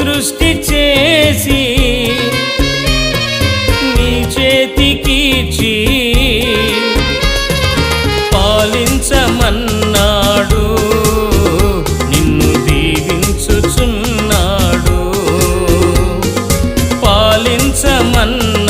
సృష్టి చేసి నీ చేతికి పాలించమన్నాడు నిన్ను దీవించుచున్నాడు. పాలించమన్నా